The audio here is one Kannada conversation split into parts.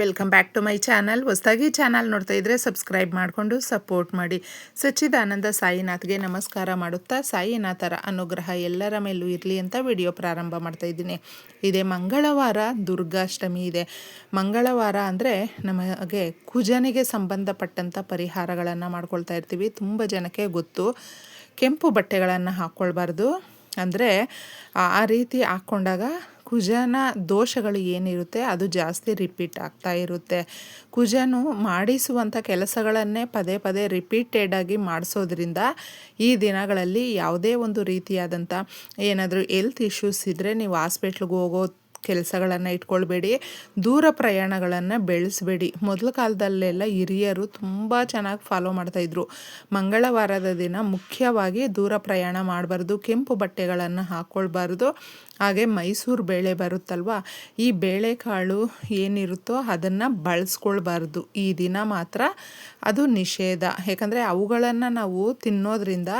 Welcome back to my channel ಹೊಸದಾಗಿ ಚಾನಲ್ ನೋಡ್ತಾ ಇದ್ರೆ ಸಬ್ಸ್ಕ್ರೈಬ್ ಮಾಡಿಕೊಂಡು ಸಪೋರ್ಟ್ ಮಾಡಿ. ಸಚ್ಚಿದಾನಂದ ಸಾಯಿನಾಥ್ಗೆ ನಮಸ್ಕಾರ ಮಾಡುತ್ತಾ ಸಾಯಿನಾಥರ ಅನುಗ್ರಹ ಎಲ್ಲರ ಮೇಲೂ ಇರಲಿ ಅಂತ ವಿಡಿಯೋ ಪ್ರಾರಂಭ ಮಾಡ್ತಾ ಇದ್ದೀನಿ. ಇದೇ ಮಂಗಳವಾರ ದುರ್ಗಾಷ್ಟಮಿ ಇದೆ. ಮಂಗಳವಾರ ಅಂದರೆ ನಮಗೆ ಕುಜನಿಗೆ ಸಂಬಂಧಪಟ್ಟಂಥ ಪರಿಹಾರಗಳನ್ನು ಮಾಡ್ಕೊಳ್ತಾ ಇರ್ತೀವಿ. ತುಂಬ ಜನಕ್ಕೆ ಗೊತ್ತು. ಕೆಂಪು ಬಟ್ಟೆಗಳನ್ನು ಹಾಕ್ಕೊಳ್ಬಾರ್ದು. ಅಂದರೆ ಆ ರೀತಿ ಹಾಕ್ಕೊಂಡಾಗ ಕುಜನ ದೋಷಗಳು ಏನಿರುತ್ತೆ, ಅದು ಜಾಸ್ತಿ ರಿಪೀಟ್ ಆಗ್ತಾ ಇರುತ್ತೆ. ಕುಜನು ಮಾಡಿಸುವಂಥ ಕೆಲಸಗಳನ್ನೇ ಪದೇ ಪದೇ ರಿಪೀಟೆಡ್ ಆಗಿ ಮಾಡಿಸೋದ್ರಿಂದ ಈ ದಿನಗಳಲ್ಲಿ ಯಾವುದೇ ಒಂದು ರೀತಿಯಾದಂಥ ಏನಾದರೂ ಹೆಲ್ತ್ ಇಶ್ಯೂಸ್ ಇದ್ದರೆ ನೀವು ಹಾಸ್ಪಿಟ್ಲಿಗೆ ಹೋಗೋ ಕೆಲಸಗಳನ್ನು ಇಟ್ಕೊಳ್ಬೇಡಿ, ದೂರ ಪ್ರಯಾಣಗಳನ್ನು ಬೆಳೆಸಬೇಡಿ. ಮೊದಲ ಕಾಲದಲ್ಲೆಲ್ಲ ಹಿರಿಯರು ತುಂಬ ಚೆನ್ನಾಗಿ ಫಾಲೋ ಮಾಡ್ತಾಯಿದ್ರು ಮಂಗಳವಾರದ ದಿನ ಮುಖ್ಯವಾಗಿ ದೂರ ಪ್ರಯಾಣ ಮಾಡಬಾರ್ದು, ಕೆಂಪು ಬಟ್ಟೆಗಳನ್ನು ಹಾಕ್ಕೊಳ್ಬಾರ್ದು ಹಾಗೆ ಮೈಸೂರು ಬೇಳೆ ಬರುತ್ತಲ್ವ, ಈ ಬೇಳೆಕಾಳು ಏನಿರುತ್ತೋ ಅದನ್ನು ಬಳಸ್ಕೊಳ್ಬಾರ್ದು. ಈ ದಿನ ಮಾತ್ರ ಅದು ನಿಷೇಧ. ಯಾಕಂದರೆ ಅವುಗಳನ್ನು ನಾವು ತಿನ್ನೋದ್ರಿಂದ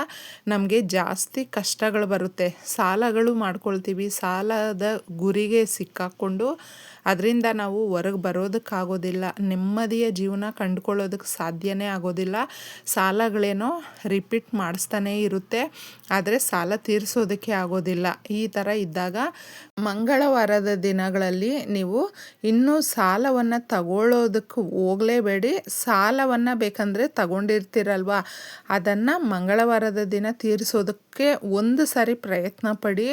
ನಮಗೆ ಜಾಸ್ತಿ ಕಷ್ಟಗಳು ಬರುತ್ತೆ. ಸಾಲಗಳು ಮಾಡ್ಕೊಳ್ತೀವಿ. ಸಾಲದ ಗುರಿಗೆ ಸಿಕ್ಕಾಕ್ಕೊಂಡು ಅದರಿಂದ ನಾವು ಹೊರಗೆ ಬರೋದಕ್ಕಾಗೋದಿಲ್ಲ, ನೆಮ್ಮದಿಯ ಜೀವನ ಕಂಡುಕೊಳ್ಳೋದಕ್ಕೆ ಸಾಧ್ಯನೇ ಆಗೋದಿಲ್ಲ. ಸಾಲಗಳೇನೋ ರಿಪೀಟ್ ಮಾಡಿಸ್ತಾನೇ ಇರುತ್ತೆ, ಆದರೆ ಸಾಲ ತೀರಿಸೋದಕ್ಕೆ ಆಗೋದಿಲ್ಲ. ಈ ಥರ ಇದ್ದಾಗ ಮಂಗಳವಾರದ ದಿನಗಳಲ್ಲಿ ನೀವು ಇನ್ನೂ ಸಾಲವನ್ನು ತಗೊಳ್ಳೋದಕ್ಕೆ ಹೋಗಲೇಬೇಡಿ. ಸಾಲವನ್ನು ಬೇಕಂದರೆ ತಗೊಂಡಿರ್ತೀರಲ್ವ? ಅದನ್ನು ಮಂಗಳವಾರದ ದಿನ ತೀರಿಸೋದಕ್ಕೆ ಒಂದು ಸಾರಿ ಪ್ರಯತ್ನ ಪಡಿ.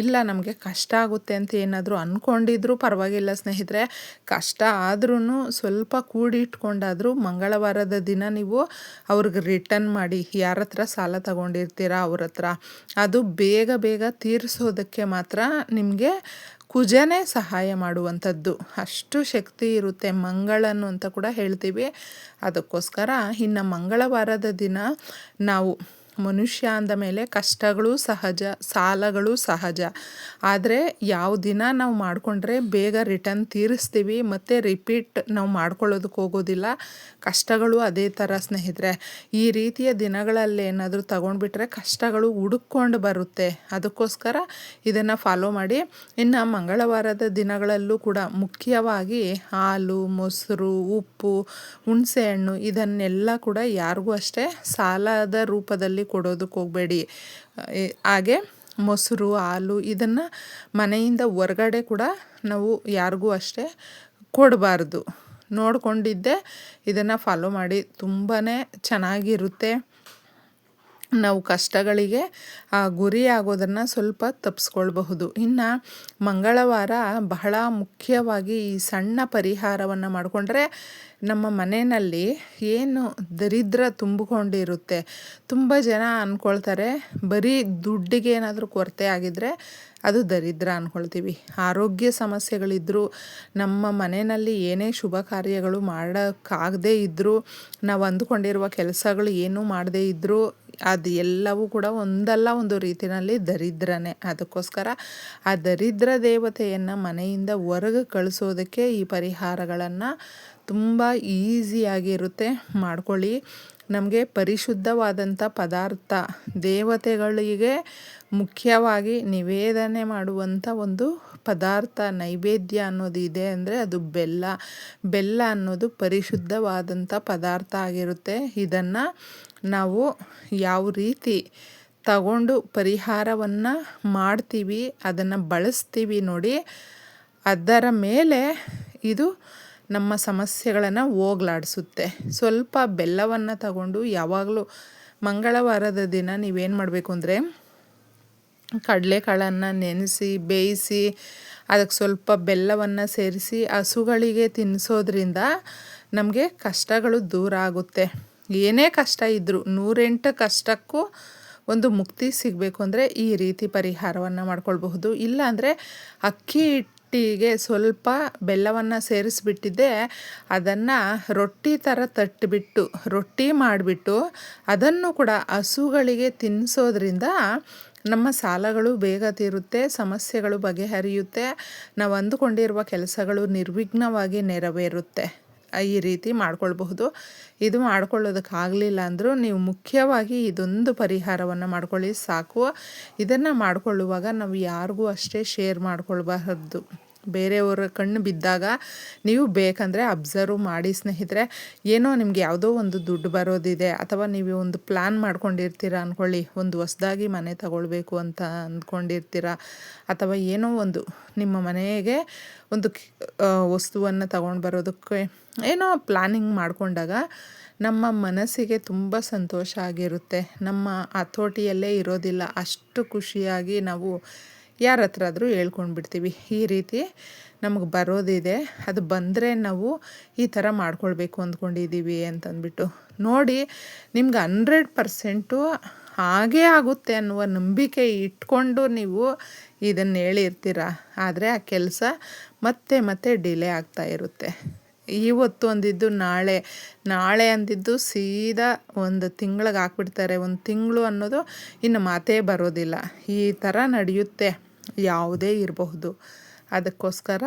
ಇಲ್ಲ ನಮಗೆ ಕಷ್ಟ ಆಗುತ್ತೆ ಅಂತ ಏನಾದರೂ ಅಂದ್ಕೊಂಡಿದ್ರು ಪರವಾಗಿಲ್ಲ ಸ್ನೇಹಿತರೆ. ಕಷ್ಟ ಆದ್ರೂ ಸ್ವಲ್ಪ ಕೂಡಿಟ್ಕೊಂಡಾದರೂ ಮಂಗಳವಾರದ ದಿನ ನೀವು ಅವ್ರಿಗೆ ರಿಟರ್ನ್ ಮಾಡಿ, ಯಾರ ಹತ್ರ ಸಾಲ ತಗೊಂಡಿರ್ತೀರಾ ಅವ್ರ ಹತ್ರ. ಅದು ಬೇಗ ಬೇಗ ತೀರಿಸೋದಕ್ಕೆ ಮಾತ್ರ ನಿಮಗೆ ಕುಜನೇ ಸಹಾಯ ಮಾಡುವಂಥದ್ದು. ಅಷ್ಟು ಶಕ್ತಿ ಇರುತ್ತೆ ಮಂಗಳನು ಅಂತ ಕೂಡ ಹೇಳ್ತೀವಿ. ಅದಕ್ಕೋಸ್ಕರ ಇನ್ನು ಮಂಗಳವಾರದ ದಿನ ನಾವು ಮನುಷ್ಯ ಅಂದ ಮೇಲೆ ಕಷ್ಟಗಳು ಸಹಜ, ಸಾಲಗಳು ಸಹಜ. ಆದರೆ ಯಾವ ದಿನ ನಾವು ಮಾಡಿಕೊಂಡ್ರೆ ಬೇಗ ರಿಟರ್ನ್ ತೀರಿಸ್ತೀವಿ, ಮತ್ತು ರಿಪೀಟ್ ನಾವು ಮಾಡ್ಕೊಳ್ಳೋದಕ್ಕೆ ಹೋಗೋದಿಲ್ಲ. ಕಷ್ಟಗಳು ಅದೇ ಥರ ಸ್ನೇಹಿತರೆ. ಈ ರೀತಿಯ ದಿನಗಳಲ್ಲಿ ಏನಾದರೂ ತಗೊಂಡ್ಬಿಟ್ರೆ ಕಷ್ಟಗಳು ಹುಡುಕೊಂಡು ಬರುತ್ತೆ. ಅದಕ್ಕೋಸ್ಕರ ಇದನ್ನು ಫಾಲೋ ಮಾಡಿ. ಇನ್ನು ಮಂಗಳವಾರದ ದಿನಗಳಲ್ಲೂ ಕೂಡ ಮುಖ್ಯವಾಗಿ ಹಾಲು, ಮೊಸರು, ಉಪ್ಪು, ಹುಣಸೆಹಣ್ಣು ಇದನ್ನೆಲ್ಲ ಕೂಡ ಯಾರಿಗೂ ಅಷ್ಟೇ ಸಾಲದ ರೂಪದಲ್ಲಿ ಕೊಡೋದಕ್ಕೆ ಹೋಗಬೇಡಿ. ಹಾಗೆ ಮೊಸರು, ಹಾಲು ಇದನ್ನು ಮನೆಯಿಂದ ಹೊರಗಡೆ ಕೂಡ ನಾವು ಯಾರಿಗೂ ಅಷ್ಟೇ ಕೊಡಬಾರ್ದು. ನೋಡಿಕೊಂಡಿದ್ದೆ. ಇದನ್ನು ಫಾಲೋ ಮಾಡಿ ತುಂಬಾ ಚೆನ್ನಾಗಿರುತ್ತೆ. ನಾವು ಕಷ್ಟಗಳಿಗೆ, ಆ ಗುರಿ ಆಗೋದನ್ನು ಸ್ವಲ್ಪ ತಪ್ಪಿಸ್ಕೊಳ್ಬಹುದು ಇನ್ನು ಮಂಗಳವಾರ ಬಹಳ ಮುಖ್ಯವಾಗಿ ಈ ಸಣ್ಣ ಪರಿಹಾರವನ್ನು ಮಾಡಿಕೊಂಡ್ರೆ ನಮ್ಮ ಮನೆಯಲ್ಲಿ ಏನು ದರಿದ್ರ ತುಂಬಿಕೊಂಡಿರುತ್ತೆ. ತುಂಬ ಜನ ಅಂದ್ಕೊಳ್ತಾರೆ ಬರೀ ದುಡ್ಡಿಗೆ ಏನಾದರೂ ಕೊರತೆ ಆಗಿದ್ದರೆ ಅದು ದರಿದ್ರ ಅಂದ್ಕೊಳ್ತೀವಿ ಆರೋಗ್ಯ ಸಮಸ್ಯೆಗಳಿದ್ದರೂ ನಮ್ಮ ಮನೆಯಲ್ಲಿ ಏನೇ ಶುಭ ಕಾರ್ಯಗಳು ಮಾಡೋಕ್ಕಾಗದೇ ಇದ್ದರೂ ನಾವು ಅಂದುಕೊಂಡಿರುವ ಕೆಲಸಗಳು ಏನೂ ಮಾಡದೇ ಇದ್ದರೂ ಅದು ಎಲ್ಲವೂ ಕೂಡ ಒಂದಲ್ಲ ಒಂದು ರೀತಿಯಲ್ಲಿ ದರಿದ್ರನೇ. ಅದಕ್ಕೋಸ್ಕರ ಆ ದರಿದ್ರ ದೇವತೆಯನ್ನು ಮನೆಯಿಂದ ಹೊರಗೆ ಕಳಿಸೋದಕ್ಕೆ ಈ ಪರಿಹಾರಗಳನ್ನು ತುಂಬ ಈಸಿಯಾಗಿರುತ್ತೆ ಮಾಡ್ಕೊಳ್ಳಿ. ನಮಗೆ ಪರಿಶುದ್ಧವಾದಂಥ ಪದಾರ್ಥ, ದೇವತೆಗಳಿಗೆ ಮುಖ್ಯವಾಗಿ ನಿವೇದನೆ ಮಾಡುವಂಥ ಒಂದು ಪದಾರ್ಥ ನೈವೇದ್ಯ ಅನ್ನೋದು ಇದೆ ಅಂದರೆ ಅದು ಬೆಲ್ಲ. ಬೆಲ್ಲ ಅನ್ನೋದು ಪರಿಶುದ್ಧವಾದಂಥ ಪದಾರ್ಥ ಆಗಿರುತ್ತೆ. ಇದನ್ನು ನಾವು ಯಾವ ರೀತಿ ತಗೊಂಡು ಪರಿಹಾರವನ್ನು ಮಾಡ್ತೀವಿ, ಅದನ್ನು ಬಳಸ್ತೀವಿ ನೋಡಿ, ಅದರ ಮೇಲೆ ಇದು ನಮ್ಮ ಸಮಸ್ಯೆಗಳನ್ನು ಹೋಗ್ಲಾಡಿಸುತ್ತೆ. ಸ್ವಲ್ಪ ಬೆಲ್ಲವನ್ನು ತಗೊಂಡು ಯಾವಾಗಲೂ ಮಂಗಳವಾರದ ದಿನ ನೀವೇನು ಮಾಡಬೇಕು ಅಂದರೆ, ಕಡಲೆಕಾಳನ್ನು ನೆನೆಸಿ, ಬೇಯಿಸಿ ಅದಕ್ಕೆ ಸ್ವಲ್ಪ ಬೆಲ್ಲವನ್ನು ಸೇರಿಸಿ ಹಸುಗಳಿಗೆ ತಿನ್ನಿಸೋದ್ರಿಂದ ನಮಗೆ ಕಷ್ಟಗಳು ದೂರ ಆಗುತ್ತೆ. ಏನೇ ಕಷ್ಟ ಇದ್ದರೂ ನೂರೆಂಟು ಕಷ್ಟಕ್ಕೂ ಒಂದು ಮುಕ್ತಿ ಸಿಗಬೇಕು ಅಂದರೆ ಈ ರೀತಿ ಪರಿಹಾರವನ್ನು ಮಾಡ್ಕೊಳ್ಬಹುದು. ಇಲ್ಲಾಂದರೆ ಅಕ್ಕಿ ಹಿಟ್ಟಿಗೆ ಸ್ವಲ್ಪ ಬೆಲ್ಲವನ್ನು ಸೇರಿಸಿಬಿಟ್ಟಿದ್ದೆ, ಅದನ್ನು ರೊಟ್ಟಿ ಥರ ತಟ್ಟಿಬಿಟ್ಟು, ರೊಟ್ಟಿ ಮಾಡಿಬಿಟ್ಟು ಅದನ್ನು ಕೂಡ ಹಸುಗಳಿಗೆ ತಿನ್ನಿಸೋದ್ರಿಂದ ನಮ್ಮ ಸಾಲಗಳು ಬೇಗ ತೀರುತ್ತೆ, ಸಮಸ್ಯೆಗಳು ಬಗೆಹರಿಯುತ್ತೆ. ನಾವು ಅಂದುಕೊಂಡಿರುವ ಕೆಲಸಗಳು ನಿರ್ವಿಘ್ನವಾಗಿ ನೆರವೇರುತ್ತೆ. ಈ ರೀತಿ ಮಾಡ್ಕೊಳ್ಬಹುದು. ಇದು ಮಾಡ್ಕೊಳ್ಳೋದಕ್ಕಾಗಲಿಲ್ಲ ಅಂದರೂ ನೀವು ಮುಖ್ಯವಾಗಿ ಇದೊಂದು ಪರಿಹಾರವನ್ನು ಮಾಡ್ಕೊಳ್ಳಿ ಸಾಕು. ಇದನ್ನು ಮಾಡಿಕೊಳ್ಳುವಾಗ ನಾವು ಯಾರಿಗೂ ಅಷ್ಟೇ ಶೇರ್ ಮಾಡ್ಕೊಳ್ಬಾರ್ದು. ಬೇರೆಯವರ ಕಣ್ಣು ಬಿದ್ದಾಗ ನೀವು ಬೇಕಂದರೆ ಅಬ್ಸರ್ವ್ ಮಾಡಿ ಸ್ನೇಹಿತರೆ, ಏನೋ ನಿಮಗೆ ಯಾವುದೋ ಒಂದು ದುಡ್ಡು ಬರೋದಿದೆ ಅಥವಾ ನೀವು ಒಂದು ಪ್ಲ್ಯಾನ್ ಮಾಡ್ಕೊಂಡಿರ್ತೀರ ಅಂದ್ಕೊಳ್ಳಿ ಒಂದು ಹೊಸ್ದಾಗಿ ಮನೆ ತಗೊಳ್ಬೇಕು ಅಂತ ಅಂದ್ಕೊಂಡಿರ್ತೀರ, ಅಥವಾ ಏನೋ ಒಂದು ನಿಮ್ಮ ಮನೆಗೆ ಒಂದು ವಸ್ತುವನ್ನು ತಗೊಂಡು ಬರೋದಕ್ಕೆ ಏನೋ ಪ್ಲ್ಯಾನಿಂಗ್ ಮಾಡಿಕೊಂಡಾಗ ನಮ್ಮ ಮನಸ್ಸಿಗೆ ತುಂಬ ಸಂತೋಷ ಆಗಿರುತ್ತೆ. ನಮ್ಮ ಹತೋಟಿಯಲ್ಲೇ ಇರೋದಿಲ್ಲ. ಅಷ್ಟು ಖುಷಿಯಾಗಿ ನಾವು ಯಾರ ಹತ್ರ ಆದರೂ ಹೇಳ್ಕೊಂಡು ಬಿಡ್ತೀವಿ ಈ ರೀತಿ ನಮಗೆ ಬರೋದಿದೆ. ಅದು ಬಂದರೆ ನಾವು ಈ ಥರ ಮಾಡ್ಕೊಳ್ಬೇಕು ಅಂದ್ಕೊಂಡಿದ್ದೀವಿ ಅಂತಂದ್ಬಿಟ್ಟು. ನೋಡಿ, ನಿಮ್ಗೆ ಹಂಡ್ರೆಡ್ ಪರ್ಸೆಂಟು ಹಾಗೇ ಆಗುತ್ತೆ ಅನ್ನುವ ನಂಬಿಕೆ ಇಟ್ಕೊಂಡು ನೀವು ಇದನ್ನು ಹೇಳಿರ್ತೀರ. ಆದರೆ ಆ ಕೆಲಸ ಮತ್ತೆ ಮತ್ತೆ ಡಿಲೇ ಆಗ್ತಾ ಇರುತ್ತೆ. ಇವತ್ತು ಒಂದಿದ್ದು ನಾಳೆ. ನಾಳೆ ಅಂದಿದ್ದು ಸೀದಾ ಒಂದು ತಿಂಗಳಿಗೆ ಹಾಕ್ಬಿಡ್ತಾರೆ. ಒಂದು ತಿಂಗಳು ಅನ್ನೋದು ಇನ್ನು ಮಾತೇ ಬರೋದಿಲ್ಲ. ಈ ಥರ ನಡೆಯುತ್ತೆ. ಯಾವುದೇ ಇರಬಹುದು. ಅದಕ್ಕೋಸ್ಕರ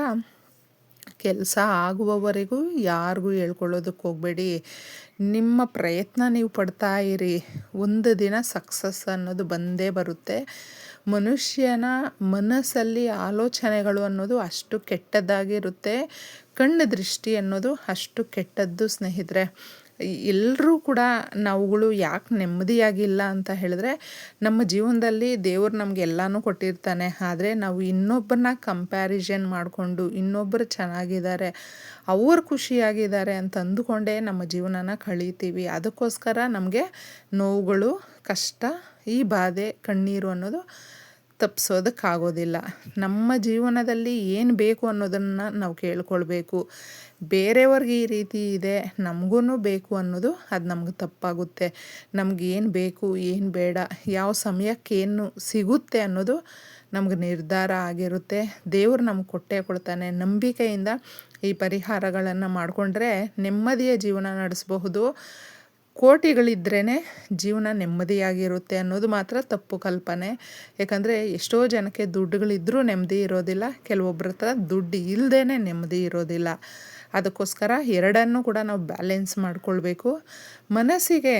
ಕೆಲಸ ಆಗುವವರೆಗೂ ಯಾರಿಗೂ ಹೇಳ್ಕೊಳ್ಳೋದಕ್ಕೆ ಹೋಗಬೇಡಿ. ನಿಮ್ಮ ಪ್ರಯತ್ನ ನೀವು ಪಡ್ತಾ ಇರಿ. ಒಂದು ದಿನ ಸಕ್ಸಸ್ ಅನ್ನೋದು ಬಂದೇ ಬರುತ್ತೆ. ಮನುಷ್ಯನ ಮನಸ್ಸಲ್ಲಿ ಆಲೋಚನೆಗಳು ಅನ್ನೋದು ಅಷ್ಟು ಕೆಟ್ಟದ್ದಾಗಿರುತ್ತೆ. ಕಣ್ಣು ದೃಷ್ಟಿ ಅನ್ನೋದು ಅಷ್ಟು ಕೆಟ್ಟದ್ದು ಸ್ನೇಹಿತರೆ. ಎಲ್ಲರೂ ಕೂಡ ನಾವುಗಳು ಯಾಕೆ ನೆಮ್ಮದಿಯಾಗಿಲ್ಲ ಅಂತ ಹೇಳಿದ್ರೆ, ನಮ್ಮ ಜೀವನದಲ್ಲಿ ದೇವರು ನಮ್ಗೆ ಎಲ್ಲನೂ ಕೊಟ್ಟಿರ್ತಾನೆ. ಆದರೆ ನಾವು ಇನ್ನೊಬ್ಬರನ್ನ ಕಂಪ್ಯಾರಿಸನ್ ಮಾಡಿಕೊಂಡು ಇನ್ನೊಬ್ಬರು ಚೆನ್ನಾಗಿದ್ದಾರೆ, ಅವರು ಖುಷಿಯಾಗಿದ್ದಾರೆ ಅಂತ ಅಂದುಕೊಂಡೇ ನಮ್ಮ ಜೀವನನ ಕಳೀತೀವಿ. ಅದಕ್ಕೋಸ್ಕರ ನಮಗೆ ನೋವುಗಳು, ಕಷ್ಟ, ಈ ಬಾಧೆ, ಕಣ್ಣೀರು ಅನ್ನೋದು ತಪ್ಪಿಸೋದಕ್ಕಾಗೋದಿಲ್ಲ ನಮ್ಮ ಜೀವನದಲ್ಲಿ ಏನು ಬೇಕು ಅನ್ನೋದನ್ನು ನಾವು ಕೇಳ್ಕೊಳ್ಬೇಕು. ಬೇರೆಯವ್ರಿಗೆ ಈ ರೀತಿ ಇದೆ ನಮಗೂ ಬೇಕು ಅನ್ನೋದು ಅದು ನಮ್ಗೆ ತಪ್ಪಾಗುತ್ತೆ. ನಮ್ಗೆ ಏನು ಬೇಕು, ಏನು ಬೇಡ, ಯಾವ ಸಮಯಕ್ಕೆ ಏನು ಸಿಗುತ್ತೆ ಅನ್ನೋದು ನಮ್ಗೆ ನಿರ್ಧಾರ ಆಗಿರುತ್ತೆ. ದೇವರು ನಮ್ಗೆ ಕೊಟ್ಟೆ ಕೊಡ್ತಾನೆ. ನಂಬಿಕೆಯಿಂದ ಈ ಪರಿಹಾರಗಳನ್ನು ಮಾಡಿಕೊಂಡ್ರೆ ನೆಮ್ಮದಿಯ ಜೀವನ ನಡೆಸಬಹುದು. ಕೋಟಿಗಳಿದ್ರೇ ಜೀವನ ನೆಮ್ಮದಿಯಾಗಿರುತ್ತೆ ಅನ್ನೋದು ಮಾತ್ರ ತಪ್ಪು ಕಲ್ಪನೆ. ಯಾಕಂದರೆ ಎಷ್ಟೋ ಜನಕ್ಕೆ ದುಡ್ಡುಗಳಿದ್ದರೂ ನೆಮ್ಮದಿ ಇರೋದಿಲ್ಲ ಕೆಲವೊಬ್ಬರ ಹತ್ರ ದುಡ್ಡು ಇಲ್ಲದೇ ನೆಮ್ಮದಿ ಇರೋದಿಲ್ಲ. ಅದಕ್ಕೋಸ್ಕರ ಎರಡನ್ನು ಕೂಡ ನಾವು ಬ್ಯಾಲೆನ್ಸ್ ಮಾಡಿಕೊಳ್ಬೇಕು. ಮನಸ್ಸಿಗೆ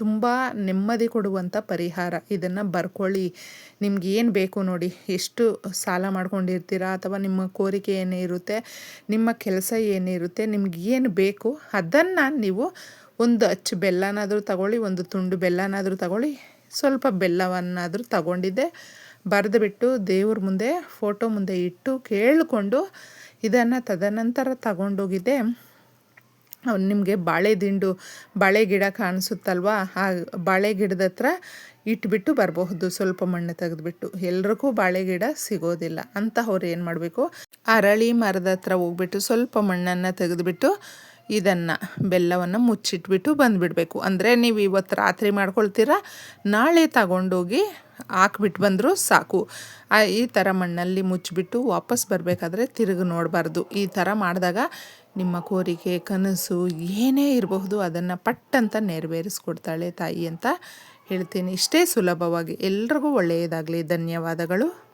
ತುಂಬ ನೆಮ್ಮದಿ ಕೊಡುವಂಥ ಪರಿಹಾರ ಇದನ್ನು ಬರ್ಕೊಳ್ಳಿ. ನಿಮ್ಗೆ ಏನು ಬೇಕು ನೋಡಿ, ಎಷ್ಟು ಸಾಲ ಮಾಡ್ಕೊಂಡಿರ್ತೀರಾ ಅಥವಾ ನಿಮ್ಮ ಕೋರಿಕೆ ಏನೇ ಇರುತ್ತೆ, ನಿಮ್ಮ ಕೆಲಸ ಏನಿರುತ್ತೆ ನಿಮ್ಗೆ ಏನು ಬೇಕು ಅದನ್ನು ನೀವು ಒಂದು ಅಚ್ಚು ಬೆಲ್ಲನಾದರೂ ತಗೊಳ್ಳಿ, ಒಂದು ತುಂಡು ಬೆಲ್ಲನಾದರೂ ತಗೊಳ್ಳಿ. ಸ್ವಲ್ಪ ಬೆಲ್ಲವನ್ನಾದರೂ ತಗೊಂಡಿದ್ದೆ. ಬರೆದು ಬಿಟ್ಟು ದೇವ್ರ ಮುಂದೆ, ಫೋಟೋ ಮುಂದೆ ಇಟ್ಟು ಕೇಳಿಕೊಂಡು ಇದನ್ನು ತದನಂತರ ತಗೊಂಡೋಗಿದ್ದೆ. ನಿಮಗೆ ಬಾಳೆ ದಿಂಡು, ಬಾಳೆ ಗಿಡ ಕಾಣಿಸುತ್ತಲ್ವಾ? ಆ ಬಾಳೆ ಗಿಡದ ಹತ್ರ ಇಟ್ಬಿಟ್ಟು ಬರಬಹುದು, ಸ್ವಲ್ಪ ಮಣ್ಣು ತೆಗೆದುಬಿಟ್ಟು. ಎಲ್ರಿಗೂ ಬಾಳೆ ಗಿಡ ಸಿಗೋದಿಲ್ಲ. ಅಂತ ಅವ್ರು ಏನು ಮಾಡಬೇಕು? ಅರಳಿ ಮರದ ಹತ್ರ ಹೋಗ್ಬಿಟ್ಟು ಸ್ವಲ್ಪ ಮಣ್ಣನ್ನು ತೆಗೆದುಬಿಟ್ಟು ಇದನ್ನು ಬೆಲ್ಲವನ್ನು ಮುಚ್ಚಿಟ್ಬಿಟ್ಟು ಬಂದುಬಿಡಬೇಕು. ಅಂದರೆ ನೀವು ಇವತ್ತು ರಾತ್ರಿ ಮಾಡ್ಕೊಳ್ತೀರಾ, ನಾಳೆ ತಗೊಂಡೋಗಿ ಹಾಕ್ಬಿಟ್ಟು ಬಂದರೂ ಸಾಕು. ಈ ಥರ ಮಣ್ಣಲ್ಲಿ ಮುಚ್ಚಿಬಿಟ್ಟು ವಾಪಸ್ ಬರಬೇಕಾದ್ರೆ ತಿರುಗಿ ನೋಡಬಾರ್ದು. ಈ ಥರ ಮಾಡಿದಾಗ ನಿಮ್ಮ ಕೋರಿಕೆ, ಕನಸು ಏನೇ ಇರಬಹುದು, ಅದನ್ನು ಪಟ್ಟಂತ ನೆರವೇರಿಸ್ಕೊಡ್ತಾಳೆ ತಾಯಿ ಅಂತ ಹೇಳ್ತೀನಿ. ಇಷ್ಟೇ ಸುಲಭವಾಗಿ. ಎಲ್ರಿಗೂ ಒಳ್ಳೆಯದಾಗಲಿ. ಧನ್ಯವಾದಗಳು.